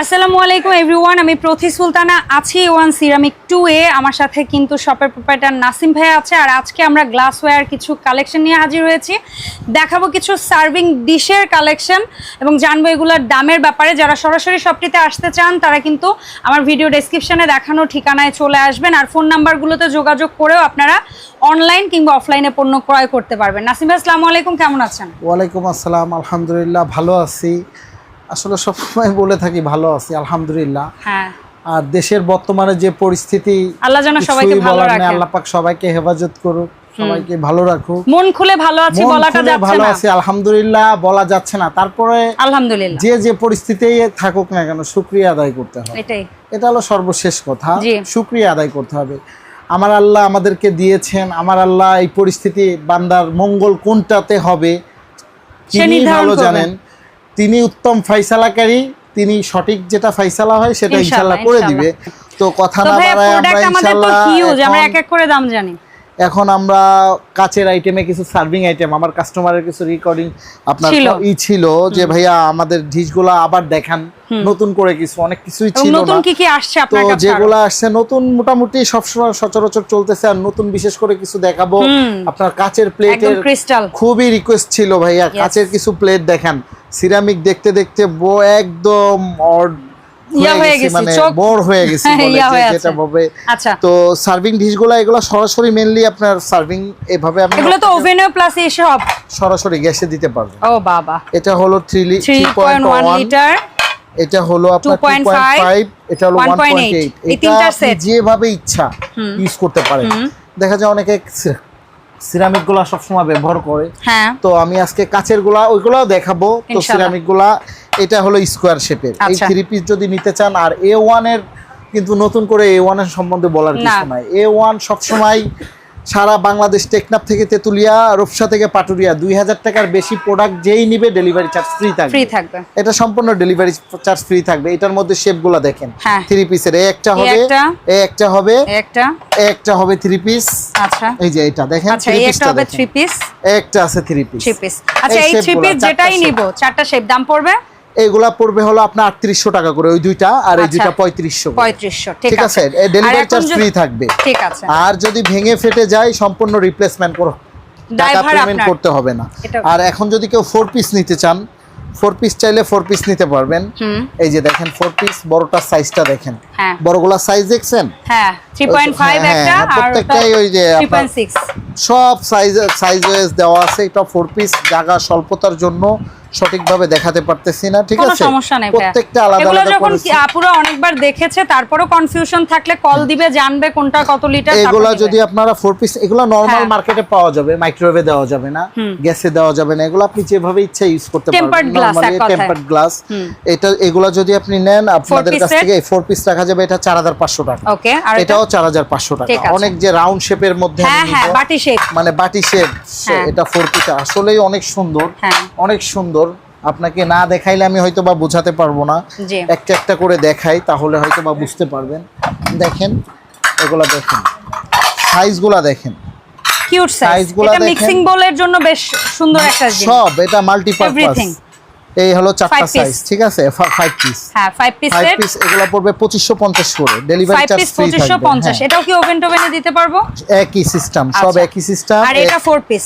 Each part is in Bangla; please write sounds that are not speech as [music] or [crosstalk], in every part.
আসসালামু আলাইকুম এভরিওয়ান আমি প্রথি সুলতানা আছি ওয়ান সিরামিক টু এ আমার সাথে কিন্তু শপের প্রোপাইটার নাসিম ভাই আছে। আর আজকে আমরা গ্লাসওয়্যার কিছু কালেকশন নিয়ে হাজির হয়েছি। দেখাবো কিছু সার্ভিং ডিশের কালেকশন এবং জানব এগুলোর দামের ব্যাপারে। যারা সরাসরি শপটিতে আসতে চান, তারা কিন্তু আমার ভিডিও ডেসক্রিপশনে দেখানো ঠিকানায় চলে আসবেন। আর ফোন নাম্বারগুলোতে যোগাযোগ করেও আপনারা অনলাইন কিংবা অফলাইনে পণ্য ক্রয় করতে পারবেন। নাসিম ভাই, আসসালামু আলাইকুম। কেমন আছেন? ওয়ালাইকুম আসসালাম। আলহামদুলিল্লাহ, ভালো আছি। আসলে সবসময় বলে থাকি ভালো আছি আলহামদুলিল্লাহ। হ্যাঁ। আর দেশের বর্তমানে যে পরিস্থিতি আল্লাহ যেন সবাইকে ভালো রাখে। আল্লাহ পাক সবাইকে হেফাজত করুক সবাইকে ভালো রাখুক। মন খুলে ভালো আছি বলাটা যাচ্ছে ভালো আছি আলহামদুলিল্লাহ বলা যাচ্ছে না। তারপরে আলহামদুলিল্লাহ। যে যে পরিস্থিতি থাকুক না কেন শুক্রিয়া আদায় করতে হবে। এটাই। এটা হলো সর্বশেষ কথা। শুক্রিয়া আদায় করতে হবে। আমার আল্লাহ আমাদেরকে দিয়েছেন আমার আল্লাহ এই পরিস্থিতি বান্দার মঙ্গল কোনটাতে হবে তিনি ভালো জানেন। তিনি উত্তম ফাইসালাকারী তিনি সঠিক যেটা ফাইসালা হয় সেটা ইনশাআল্লাহ, করে দিবে। তো কথা না বাড়ায় আমরা ইনশাল্লাহ আমরা এক এক করে দাম জানি। এখন আমরা কাচের আইটেমে কিছু সার্ভিং আইটেম আমার কাস্টমারের কিছু রেকর্ডিং আপনার ই ছিল যে ভাইয়া আমাদের ডিশগুলো আবার দেখান নতুন করে কিছু অনেক কিছুই ছিল নতুন কি কি আসছে আপনার কাছে? যেগুলো আসছে নতুন মোটামুটি সবসময় সচরাচর চলতেছে আর নতুন বিশেষ করে কিছু দেখাবো। আপনার কাচের প্লেটের খুবই রিকোয়েস্ট ছিল ভাইয়া কাচের কিছু প্লেট দেখান। সিরামিক দেখতে দেখতে বো একদম হয়ে গেছি, মানে বোর হয়ে গেছি [laughs] বলে যে যেটা ভাবে। আচ্ছা। তো সার্ভিং ডিশগুলো এগুলো সরাসরি মেনলি আপনার সার্ভিং এভাবে এগুলো তো প্লাস এসব সরাসরি গ্যাসে দিতে পারব ও বাবা। এটা হলো লিটার এটা আপনার 2.5, 2.5 এটা হলো 1.8 1.8 এই এটা তিনটার আপনি যেভাবে ইচ্ছা ইউজ করতে পারেন। দেখা যায় অনেকে সিরামিকগুলা সবসময় ব্যবহার করে হ্যাঁ তো আমি আজকে কাচেরগুলা ওইগুলাও দেখাবো তো। সিরামিকগুলা এটা হলো স্কোয়ার শেপের এই আচ্ছা। থ্রি পিস যদি নিতে চান আর এ ওয়ানের কিন্তু নতুন করে এ ওয়ানের সম্বন্ধে বলার কিছু। নাই এ ওয়ান সবসময় সারা বাংলাদেশ টেকনাফ থেকে তেতুলিয়া রূপসা থেকে পাটুরিয়া দুই হাজার টাকার বেশি প্রোডাক্ট যেই নিবে ডেলিভারি চার্জ ফ্রি থাকবে। ফ্রি থাকবে। এটা সম্পূর্ণ ডেলিভারি চার্জ ফ্রি থাকবে। এটার মধ্যে শেপগুলো দেখেন। থ্রি পিসের এই একটা হবে একটা। এই একটা হবে একটা। একটা হবে থ্রি পিস আচ্ছা। এই যে এটা দেখেন আচ্ছা এই একটা হবে থ্রি পিস একটা আছে থ্রি পিস থ্রি পিস আচ্ছা এই থ্রি পিস যেটাই নিব চারটা শেপ দাম পড়বে? এইগুলা পড়বে হলো আপনার আটত্রিশশো টাকা করে ওই দুইটা আর এই আচ্ছা। দুইটা পঁয়ত্রিশশো পঁয়ত্রিশশো ঠিক আছে। ডেলিভারি চার্জ ফ্রি থাকবে। ঠিক আছে। আর যদি ভেঙে ফেটে যায় সম্পূর্ণ রিপ্লেসমেন্ট করো টাকা পেমেন্ট করতে হবে না। আর এখন যদি কেউ ফোর পিস নিতে চান ফোর পিস চাইলে ফোর পিস নিতে পারবেন। এই যে দেখেন ফোর পিস বড়টার সাইজটা দেখেন। হ্যাঁ। বড়গুলার সাইজ দেখছেন? হ্যাঁ হ্যাঁ, একটা আর প্রত্যেকটাই ওই যে থ্রি আপনার পয়েন্ট সিক্স সব সাইজ সাইজ ওয়াইজ দেওয়া আছে। এটা ফোর পিস জায়গা স্বল্পতার জন্য সঠিকভাবে দেখাতে পারতেছি না ঠিক আছে? সমস্যা নেই প্রত্যেকটা আলাদা আলাদা যখন আপুরা অনেকবার দেখেছে তারপরও কনফিউশন থাকলে কল দিবে জানবে কোনটা কত লিটার এগুলা যদি আপনারা ফোর পিস এগুলো নরমাল হ্যাঁ। মার্কেটে পাওয়া যাবে মাইক্রোওয়েভে দেওয়া যাবে না গ্যাসে দেওয়া যাবে না এগুলো আপনি যেভাবে ইচ্ছা ইউজ করতে পারবেন নরমালি টেম্পার্ড গ্লাস এটা এগুলা যদি আপনি নেন আপনাদের কাছ থেকে ফোর পিস রাখা যাবে এটা চার হাজার পাঁচশো টাকা। ওকে আর এটাও চার হাজার পাঁচশো টাকা। অনেক যে রাউন্ড শেপের মধ্যে হ্যাঁ হ্যাঁ বাটি শেপ মানে বাটি শেপ। এটা ফোর পিস আসলেই অনেক সুন্দর। অনেক সুন্দর। আপনাকে না দেখাইলে আমি হয়তো বা বোঝাতে পারব না। একটা একটা করে দেখাই তাহলে হয়তো বা বুঝতে পারবেন। দেখেন এগুলা দেখেন। সাইজগুলা দেখেন। কিউট সাইজ এটা। মিক্সিং বোলের জন্য বেশ সুন্দর একটা জিনিস। সব এটা মাল্টিপারপাস. এই হলো চারটা সাইজ ঠিক আছে? ফাইভ পিস হ্যাঁ ফাইভ পিস ফাইভ পিস এগুলো পড়বে পঁচিশশো পঞ্চাশ করে। ডেলিভারি চার্জ ফ্রি থাকবে পঞ্চাশ। হ্যাঁ। এটাও কি ওভেন টোভেনে দিতে পারব? একই সিস্টেম সব আচ্ছা। একই সিস্টেম আর এটা ফোর পিস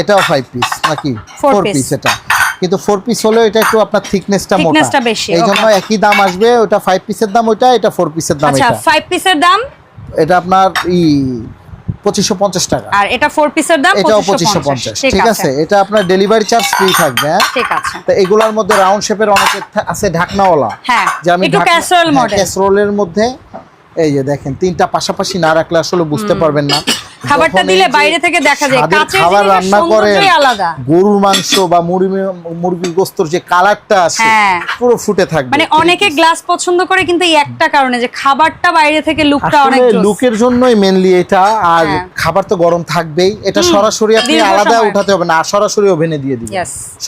এটাও ফাইভ পিস নাকি? ফোর পিস এটা। কিন্তু ফোর পিস হলেও এটা একটু আপনার থিকনেসটা মোটা। এই জন্য একই দাম আসবে ওটা ফাইভ পিসের দাম ওইটা এটা ফোর পিসের দাম আচ্ছা ফাইভ পিসের দাম? এটা আপনার ই পঁচিশশো পঞ্চাশ টাকা। আর এটা ফোর পিসের দাম? এটাও পঁচিশশো পঞ্চাশ। ঠিক আছে। এটা আপনার ডেলিভারি চার্জ ফ্রি থাকবে হ্যাঁ? ঠিক আছে। তো এগুলোর মধ্যে রাউন্ড শেপের অনেক আছে ঢাকনাওয়ালা। হ্যাঁ যে আমি ক্যাসরোল মডেল ক্যাসরোলের মধ্যে এই যে দেখেন তিনটা পাশাপাশি না রাখলে আসলে বুঝতে পারবেন না। খাবারটা দিলে বাইরে থেকে দেখা যায় কাঁচের খাবার রান্না সৌন্দর্যই আলাদা। গরুর মাংস বা মুরগি মুরগির গোস্তর যে কালারটা আসে হ্যাঁ। পুরো ফুটে থাকবে। মানে অনেকে গ্লাস পছন্দ করে কিন্তু এই একটা কারণে যে খাবারটা বাইরে থেকে লুকটা অনেক। লুকের জন্যই মেনলি এটা আর হ্যাঁ। খাবার তো গরম থাকবেই। এটা সরাসরি আপনি আলাদা উঠাতে হবে না আর সরাসরি ওভেনে দিয়ে দিবেন.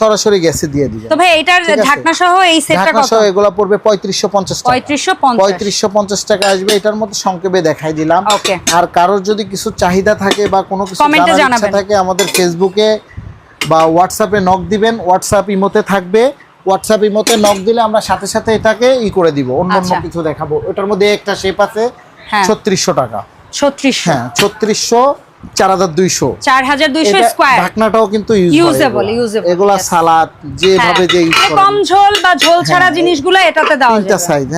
সরাসরি গ্যাসে দিয়ে দিবেন। তো ভাই এটার ঢাকনা সহ এই সেটটা কত? ঢাকনা সহ এগুলো পড়বে পঁয়ত্রিশশো পঞ্চাশ টাকা। পঁয়ত্রিশশো পঞ্চাশ। পঁয়ত্রিশশো পঞ্চাশ টাকা আসবে এটার মধ্যে সংক্ষেপে দেখাই দিলাম. আর কারোর যদি কিছু চাহিদা থাকে বা কোনো কিছু জানার থাকে আমাদের ফেসবুকে বা হোয়াটসঅ্যাপে নক দিবেন হোয়াটসঅ্যাপ ইমোতে থাকবে। হোয়াটসঅ্যাপ ইমোতে নক দিলে আমরা সাথে সাথে এটাকে ই করে দিব অন্য অন্য আচ্ছা। কিছু দেখাবো। ওটার মধ্যে একটা শেপ আছে হ্যাঁ। ছত্রিশশো টাকা। ছত্রিশশো। হ্যাঁ ছত্রিশশো চার হাজার দুইশো। চার হাজার দুইশো এটা স্কোয়ার ঢাকনাটাও কিন্তু Usable, usable, এগুলা সালাদ যেভাবে যে। কম ঝোল বা ঝোল ছাড়া জিনিসগুলো এটাতে দেওয়া তিনটা সাইজ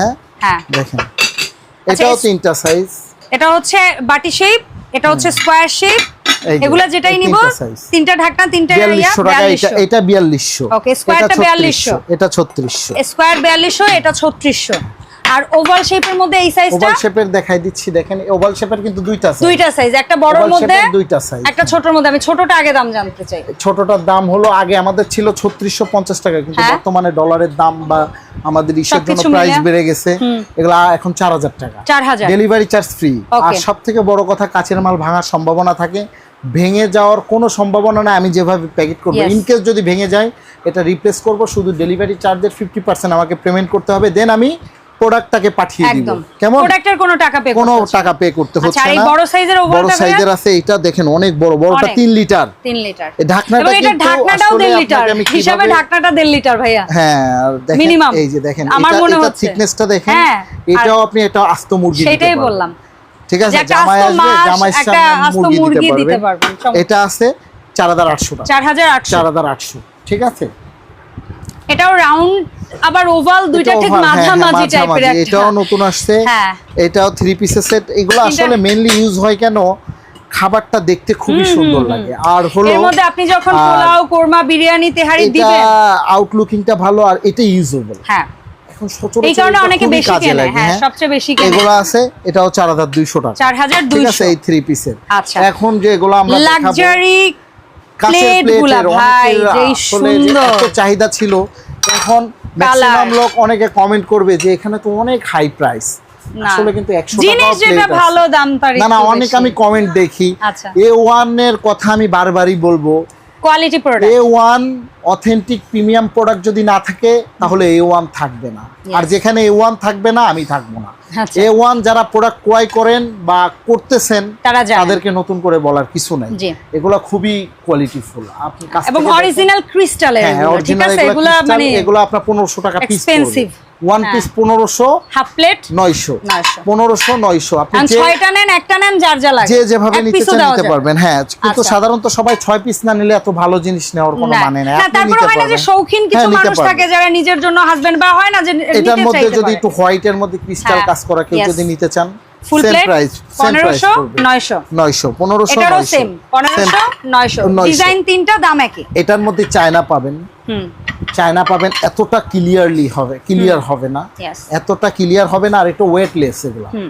হ্যাঁ। দেখেন। এটাও তিনটা সাইজ এটা হচ্ছে বাটি শেপ এটা হচ্ছে স্কোয়ার শেপ এগুলা যেটাই নিব তিনটা ঢাকনা তিনটা ইয়া এটা 4200 ওকে স্কোয়ারটা Okay, 4200 এটা ছত্রিশশো। স্কোয়ার বিয়াল্লিশশো এটা ছত্রিশশো। আর ওভাল শেপের মধ্যে এই সাইজটা ওভাল শেপের দেখাই দিচ্ছি দেখেন ওভাল শেপের কিন্তু দুইটা size। দুইটা সাইজ একটা বড়র মধ্যে দুইটা size। একটা ছোটর মধ্যে। আমি ছোটটা আগে দাম জানতে চাই। ছোটটার দাম হলো আগে আমাদের ছিল ছত্রিশশো পঞ্চাশ টাকা কিন্তু হ্যাঁ। বর্তমানে ডলারের দাম বা আমাদের ইসের জন্য প্রাইস বেড়ে গেছে। এগুলা এখন চার হাজার টাকা। চার হাজার। ডেলিভারি চার্জ ফ্রি আর Okay. সব থেকে বড় কথা কাঁচের মাল ভাঙার সম্ভাবনা থাকে। ভেঙে যাওয়ার কোনো সম্ভাবনা নাই আমি যেভাবে প্যাকেট করব. ইনকেস যদি ভেঙে যায় এটা রিপ্লেস করব। শুধু ডেলিভারি চার্জের ফিফটি পার্সেন্ট আমাকে পেমেন্ট করতে হবে। দেন আমি প্রোডাক্টটাকে পাঠিয়ে দিব। কেমন? প্রোডাক্টের কোনো টাকা পে কোনো টাকা পে করতে আচ্ছা হচ্ছে না। বড় সাইজের বড় সাইজের আছে এটা দেখেন অনেক বড়। বড়টা অনেক। তিন লিটার। 3 লিটার। এই ঢাকনাটা কিন্তু ঢাকনাটাও আসলে 1.5 লিটার। হিসাবে ঢাকনাটা 1.5 লিটার ভাইয়া। হ্যাঁ দেখেন এই যে দেখেন এটা এটা। থিকনেসটা দেখেন হ্যাঁ, এটাও আপনি এটা আস্ত মুরগি সেটাই বললাম। ঠিক আছে জামাই আসবে একটা সামনে আস্ত মুরগি দিতে পারবেন। এটা আছে চার হাজার আটশো টাকা। 4800 চার হাজার আটশো ঠিক আছে? এটাও রাউন্ড আবার ওভাল দুইটা ঠিক হ্যাঁ, হ্যাঁ, মাঝামাঝি টাইপের একটা। এটাও নতুন আসছে। হ্যাঁ। এটাও থ্রি পিসের সেট এগুলো আসলে মেইনলি ইউজ হয় কেন? খাবারটা দেখতে খুবই সুন্দর লাগে। আর হলো এর মধ্যে আপনি যখন পোলাও কোরমা বিরিয়ানি তেহারি এটা আউটলুকিংটা ভালো আর এটা ইউজেবল হ্যাঁ। এখন সচরাচর এই কারণে অনেকে বেশি কেনে হ্যাঁ। সবচেয়ে বেশি কেনে। এগুলো আছে এটাও টাকা। ঠিক আছে এই থ্রি পিসের আচ্ছা। এখন যে এগুলো আমরা দেখাবো লাক্সারি প্লেটগুলা ভাই যেই সুন্দর। চাহিদা ছিল। এখন ম্যাক্সিমাম লোক অনেকে কমেন্ট করবে যে এখানে তো অনেক হাই প্রাইস আসলে কিন্তু 100 জিনিস টাকা যেটা ভালো দাম তার না না অনেক আমি কমেন্ট দেখি। এ ওয়ানের কথা আমি বারবারই বলব। Quality product A one authentic premium product যদি না থাকে তাহলে এ ওয়ান থাকবে না। আর যেখানে এ ওয়ান থাকবে না আমি থাকব না। আচ্ছা। এ ওয়ান যারা প্রোডাক্ট ক্রয় করেন বা করতেছেন তারা। তাদেরকে নতুন করে বলার কিছু নাই। এগুলো খুবই কোয়ালিটিফুল আপনি এবং অরিজিনাল ক্রিস্টালের হ্যাঁ ঠিক আছে? এগুলা মানে এগুলো আপনার পনেরোশো টাকা পিস expensive। ওয়ান হ্যাঁ। পিস পনেরোশো হাফ প্লেট নয়শো। পনেরোশো নয়শো। আপনি ছয়টা নেন একটা নেন যার যা লাগে। যে যেভাবে নিতে চান নিতে পারবেন হ্যাঁ। কিন্তু আচ্ছা। সাধারণত সবাই ছয় পিস না নিলে এত ভালো জিনিস নেওয়ার কোনো মানে নেই। তারপরে হয় না যে শৌখিন কিছু মানুষ থাকে যারা নিজের জন্য হাজবেন্ড বা হয় না যে এটার মধ্যে যদি। একটু হোয়াইটের মধ্যে ক্রিস্টাল হ্যাঁ, কাজ করা কেউ যদি নিতে চান full plate price same price 1500 পড়বে। 900 নয়শো পনেরোশো এটারও নয়শো। সেম 1500 900 900 ডিজাইন তিনটা দাম একই। এটার মধ্যে চায়না পাবেন। হুম। চায়না পাবেন এতটা ক্লিয়ারলি হবে ক্লিয়ার হবে না। এতটা ক্লিয়ার হবে না আর একটু ওয়েটলেস এগুলো। হ্যাঁ,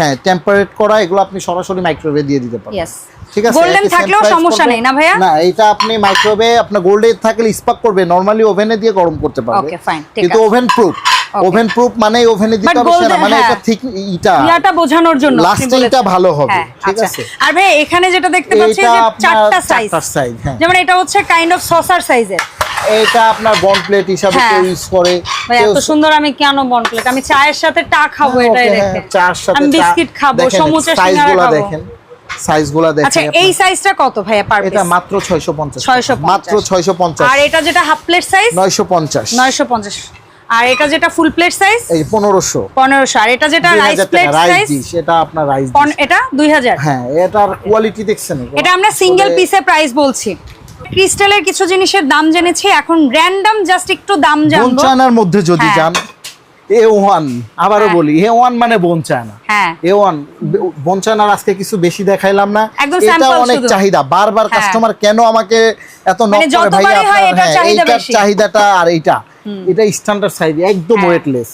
হ্যাঁ টেম্পারেট করা এগুলো আপনি সরাসরি মাইক্রোওয়েভে দিয়ে দিতে ঠিক আছে গোল্ডেন থাকলেও সমস্যা নেই না ভাইয়া? না এটা আপনি মাইক্রোওয়েভে আপনার গোল্ডে থাকলে স্পার্ক করবে নরমালি ওভেনে দিয়ে গরম করতে পারবে। কিন্তু ওভেন প্রুফ ওভেন প্রুফ মানে ওভেনে দিতে হবে সেটা মানে। এটা ঠিক ইটা। ইয়াটা বোঝানোর জন্য লাস্টিংটা ভালো হবে হ্যাঁ, ঠিক আচ্ছা। আছে। আর ভাই এখানে যেটা দেখতে পাচ্ছি যে চারটা সাইজ size, হ্যাঁ। যেমন এটা হচ্ছে কাইন্ড অফ সসার সাইজের এটা আপনার বন প্লেট হিসাবে হ্যাঁ। কেউ ইউজ করে ভাই এত সুন্দর আমি কেন বন প্লেট আমি চায়ের সাথে টা খাব এটাই হ্যাঁ, চার সাথে আমি বিস্কিট খাব দেখেন, সমুচা সিঙ্গারা গুলা খাব। দেখেন সাইজগুলা দেখেন আচ্ছা এই সাইজটা কত ভাইয়া পার এটা মাত্র 650 650 মাত্র 650 আর এটা যেটা হাফ প্লেট সাইজ 950 950 আর এটা যেটা ফুল প্লেট সাইজ এই 1500 1500 আর এটা যেটা রাইস প্লেট সাইজ এটা আপনার রাইস এটা 2000 হ্যাঁ এটার কোয়ালিটি দেখছেন এটা আমরা সিঙ্গেল পিসে প্রাইস বলছি। ক্রিস্টালের কিছু জিনিসের দাম জেনেছি এখন র্যান্ডম জাস্ট একটু দাম জানব। বনচায়নার মধ্যে যদি হ্যাঁ। যান এ ওয়ান আবারও হ্যাঁ। বলি এ ওয়ান মানে হ্যাঁ। এ ওয়ান আজকে কিছু বেশি দেখাইলাম না। এটা অনেক চাহিদা। বারবার। কাস্টমার কেন আমাকে এত নক মানে করে? ভাই আপনার এইটার চাহিদাটা আর এইটা। এটা স্ট্যান্ডার্ড সাইজ একদম হ্যাঁ। ওয়েটলেস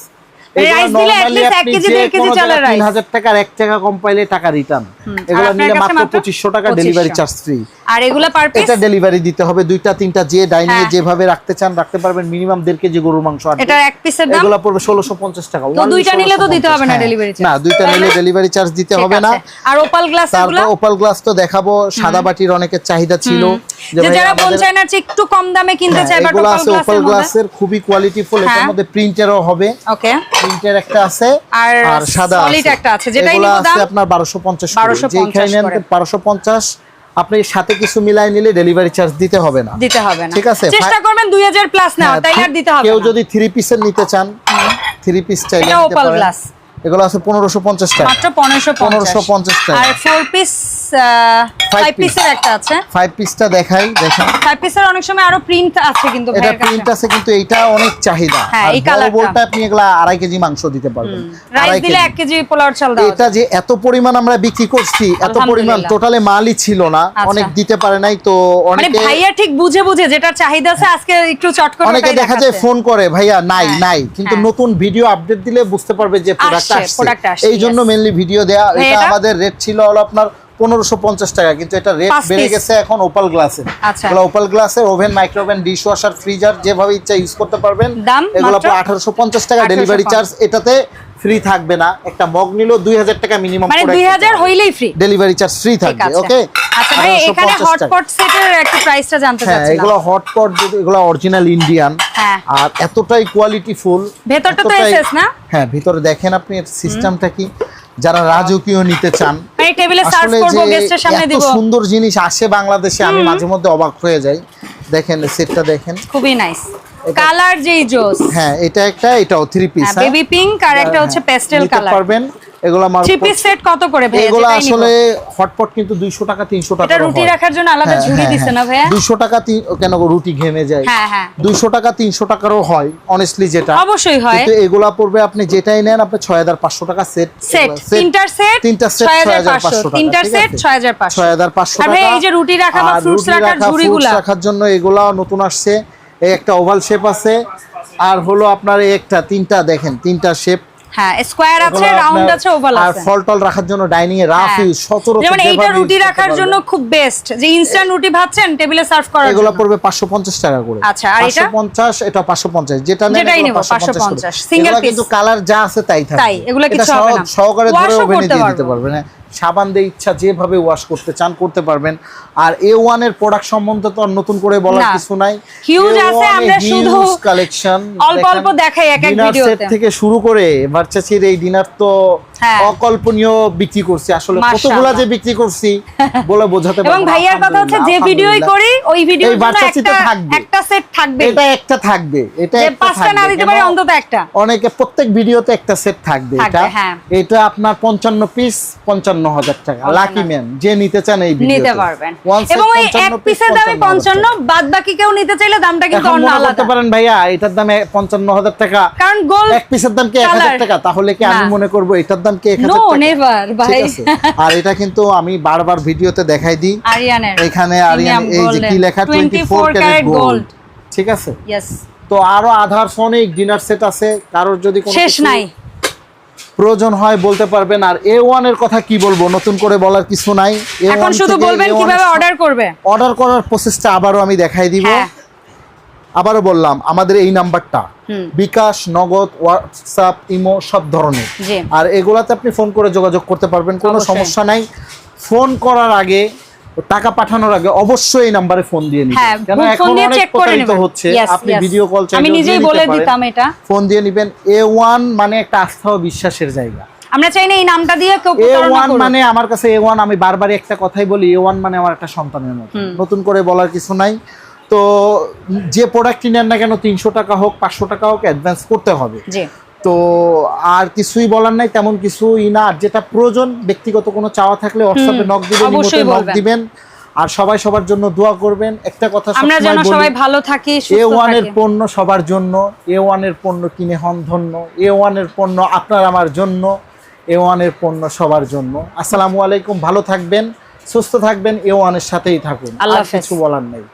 rice দিলে at least এক কেজি, দেড় কেজি চালের তিন rice। হাজার টাকার এক টাকা কম পাইলে টাকা রিটার্ন এগুলো নিলে মাত্র মাত্র পঁচিশশো টাকা ডেলিভারি চার্জ ফ্রি আর এগুলা এটা ডেলিভারি দিতে হবে দুইটা তিনটা যে ডাইনিং হ্যাঁ। যেভাবে রাখতে চান রাখতে পারবেন মিনিমাম দেড় কেজি গরুর মাংস আটবে। এক পিসের দাম? এগুলো পড়বে ষোলোশো পঞ্চাশ টাকা। তো দুইটা নিলে তো দিতে হবে না 1650 delivery। না দুইটা নিলে ডেলিভারি চার্জ দিতে হবে না। আর ওপাল গ্লাস তারপর ওপাল গ্লাস তো দেখাবো সাদা বাটির অনেকের চাহিদা ছিল। যে যারা বনচায়নার চেয়ে একটু কম দামে কিনতে হ্যাঁ, চায় বাট ওপাল আছে ওপাল গ্লাসের খুবই কোয়ালিটিফুল এটার হ্যাঁ। মধ্যে প্রিন্টেরও হবে। ওকে প্রিন্টের একটা আছে আর সাদা সলিড একটা আছে, এগুলো নিবো দাম আপনার 1250 1250 যেখানে করে। 1250 আপনি সাথে কিছু মিলাই নিলে ডেলিভারি চার্জ দিতে হবে না। দিতে হবে না। ঠিক আছে, চেষ্টা করবেন 2000 প্লাস হ্যাঁ, তাই আর দিতে হবে কেউ যদি থ্রি পিসের নিতে চান থ্রি পিস চাইলে নিতে পারেন। এগুলো আছে পনেরোশো পঞ্চাশ টাকা। মাত্র 1550 1550 টাকা। আর ফোর পিস ফাইভ piece। পিসের একটা আছে। ফাইভ পিসটা দেখাই দেখেন ফাইভ পিসের অনেক সময় আরও প্রিন্ট আছে কিন্তু এটা প্রিন্ট আছে কিন্তু এটা অনেক চাহিদা। হ্যাঁ, আর এই বড় বলটা আপনি এগুলা আড়াই কেজি মাংস দিতে পারবেন। রাইস দিলে কেজি। এক কেজি পোলাওর চাল দাও এটা যে এত পরিমাণ আমরা বিক্রি করছি এত পরিমাণ টোটালে মালই ছিল না। আচ্ছা। অনেক দিতে পারে নাই তো মানে অনেকে ভাইয়া ঠিক বুঝে বুঝে যেটা চাহিদা আছে আজকে একটু চট করে অনেকে দেখা যায় ফোন করে ভাইয়া নাই হ্যাঁ, নাই। কিন্তু হ্যাঁ। নতুন ভিডিও আপডেট দিলে বুঝতে পারবে যে প্রোডাক্ট আসছে, এই জন্য. মেনলি ভিডিও দেয়া। এটা? আমাদের রেট ছিল হলো আপনার পনেরোশো পঞ্চাশ টাকা কিন্তু এটা রেট বেড়ে গেছে এখন ওপাল। এগুলো ওপাল গ্লাসের oven micro oven dishwasher freezer যেভাবে ইচ্ছা ইউজ করতে পারবেন। এগুলো আপনার আঠারোশো পঞ্চাশ টাকা ডেলিভারি চার্জ এটাতে ফ্রি থাকবে না। একটা মগ নিলেও দুই হাজার টাকা মিনিমাম মানে দুই হাজার হইলেই ফ্রি ডেলিভারি চার্জ ফ্রি থাকবে ওকে আচ্ছা ভাই এখানে হটপট সেটের একটু প্রাইসটা জানতে হ্যাঁ এগুলো হটপট এগুলো অরিজিনাল ইন্ডিয়ান হ্যাঁ। আর এতটাই কোয়ালিটি ফুল ভেতরটা তো SS না? হ্যাঁ ভিতরে দেখেন আপনি সিস্টেমটা কি? যারা রাজকীয় নিতে চান মানে টেবিলে সার্ভ করব গেস্টের সামনে এত সুন্দর জিনিস আসে বাংলাদেশে আমি মাঝে মধ্যে অবাক হয়ে যাই। দেখেন সেটটা দেখেন। খুবই নাইস কালার যেই জোস। হ্যাঁ এটা একটা এটাও থ্রি পিস বেবি পিঙ্ক আর একটা হচ্ছে পেস্টেল কালার পারবেন। এগুলো আমার পিস সেট কত করে ভাই এগুলো আসলে হটপট কিন্তু 200 টাকা 300 টাকা এটা রুটি রাখার জন্য আলাদা ঝুড়ি দিছে না ভাইয়া? 200 টাকা কেন রুটি ঘেমে যায়। হ্যাঁ হ্যাঁ। 200 টাকা 300 টাকারও হয় অনেস্টলি যেটা। অবশ্যই হয়। কিন্তু এগুলা পড়বে আপনি যেটাই নেন আপনি 6500 টাকা সেট সেট তিনটার সেট তিনটা সেট 6500 6500 তিনটার সেট 6500 6500 আর টাকা। ভাই এই যে রুটি রাখা বা ফ্রুটস রুটি রাখার রাখা, ঝুড়িগুলা? রাখার জন্য এগুলা নতুন আসছে। এই একটা ওভাল শেপ আছে। আর হলো আপনার একটা তিনটা দেখেন তিনটা শেপ হ্যাঁ স্কোয়ার আছে রাউন্ড আছে ওভাল আছে। ফল টল রাখার জন্য ডাইনিং এ রাফ হ্যাঁ। ইউজ সচরাচর যেমন এইটা রুটি রাখার জন্য খুব বেস্ট যে ইনস্ট্যান্ট রুটি টেবিলে সার্ভ করার এগুলো জন্য। পড়বে 550 টাকা করে। আচ্ছা, আর এটা? 550 এটা 550 যেটা নেন যেটাই এগুলো 550 single এগুলো কিন্তু কালার যা আছে তাই তাই, এগুলো এটা কিছু হবে সহজ- না। সহকারে ধরে ওভেনে দিয়ে দিতে পারবেন। সাবান দিয়ে ইচ্ছা যেভাবে ওয়াশ করতে চান করতে পারবেন আর এ ওয়ানের প্রোডাক্ট সম্বন্ধে তো আর নতুন করে বলার কিছু নাই Huge আছে, আমরা শুধু কালেকশন অল্প অল্প দেখাই এক এক ভিডিওতে। সেট থেকে শুরু করে ভার্চাসির এই ডিনার তো হ্যাঁ। অকল্পনীয় বিক্রি করছি আসলে কতগুলা যে বিক্রি করছি বলে বোঝাতে এবং পারব না, ভাইয়ার কথা হচ্ছে যে ভিডিওই করি ওই ভিডিওর জন্য একটা থাকবে। একটা সেট থাকবে এটা একটা থাকবে এটা একটা পাঁচটা না দিতে পারে? অন্তত একটা অনেকে প্রত্যেক ভিডিওতে একটা সেট থাকবে থাকবে, এটা হ্যাঁ। এটা আপনার পঞ্চান্ন পিস পঞ্চান্ন হাজার টাকা। লাকি ম্যান যে নিতে চান এই নিতে পারবেন। এবং এই 55 এক পিসের দামে পঞ্চান্ন বাদ বাকি কেউ নিতে চাইলে দামটা কিন্তু অন্য আলাদা। করতে পারেন ভাইয়া এটার দাম পঞ্চান্ন হাজার টাকা। কারণ গোল এক পিসের দাম কি এক হাজার টাকা? তাহলে কি আমি। মনে করব এটার দাম কি এক হাজার টাকা? নেভার ভাই। আর এটা কিন্তু আমি বারবার ভিডিওতে দেখাই দিই। আরিয়ানের এখানে আরিয়ান এই যে কি লেখা? 24 24 ক্যারেট গোল্ড ঠিক আছে? ইয়েস তো আরও আধার অনেক ডিনার সেট আছে। কারোর যদি কোনো শেষ নাই। প্রয়োজন হয় বলতে পারবেন। আর এ এর কথা কি বলব? নতুন করে বলার কিছু নাই। এখন শুধু বলবেন কীভাবে অর্ডার করবে? অর্ডার করার প্রসেসটা আবারও আমি দেখাই দিব। হ্যাঁ। আবারও বললাম আমাদের এই নাম্বারটা বিকাশ নগদ হোয়াটসঅ্যাপ ইমো সব ধরনের। আর এগুলাতে আপনি ফোন করে যোগাযোগ করতে পারবেন কোনো সমস্যা নাই। ফোন করার আগে টাকা পাঠানোর আগে অবশ্যই এই নাম্বারে ফোন দিয়ে নিবেন। হ্যাঁ কেন ফোন এখন অনেক চেক করে প্রতারিত নেবেন। হচ্ছে। আপনি ভিডিও কল আমি নিজেই বলে দিতাম এটা। ফোন দিয়ে নিবেন। এ ওয়ান মানে একটা আস্থা ও বিশ্বাসের জায়গা। আমরা চাই না এই নামটা দিয়ে কেউ এ প্রতারণা ওয়ান করুক। মানে আমার কাছে এ ওয়ান আমি বারবার একটা কথাই বলি এ ওয়ান মানে আমার একটা সন্তানের মতো। নতুন করে বলার কিছু নাই। তো যে প্রোডাক্ট কিনেন না কেন তিনশো টাকা হোক পাঁচশো টাকা হোক অ্যাডভান্স করতে হবে। জি। তো আর কিছুই বলার নাই তেমন কিছুই না। আর যেটা প্রয়োজন ব্যক্তিগত কোনো চাওয়া থাকলে হোয়াটসঅ্যাপে নক দিবেন নক দিবেন। আর সবাই সবার জন্য দোয়া করবেন। একটা কথা আমরা যেন সবাই ভালো থাকি এ থাকি। পণ্য সবার জন্য এ ওয়ানের পণ্য কিনে হন ধন্য এ ওয়ানের পণ্য আপনার আমার জন্য এ ওয়ানের পণ্য সবার জন্য। আসসালামু আলাইকুম ভালো থাকবেন সুস্থ থাকবেন এ ওয়ানের সাথেই থাকুন। আল্লাহ আর কিছু বলার নেই।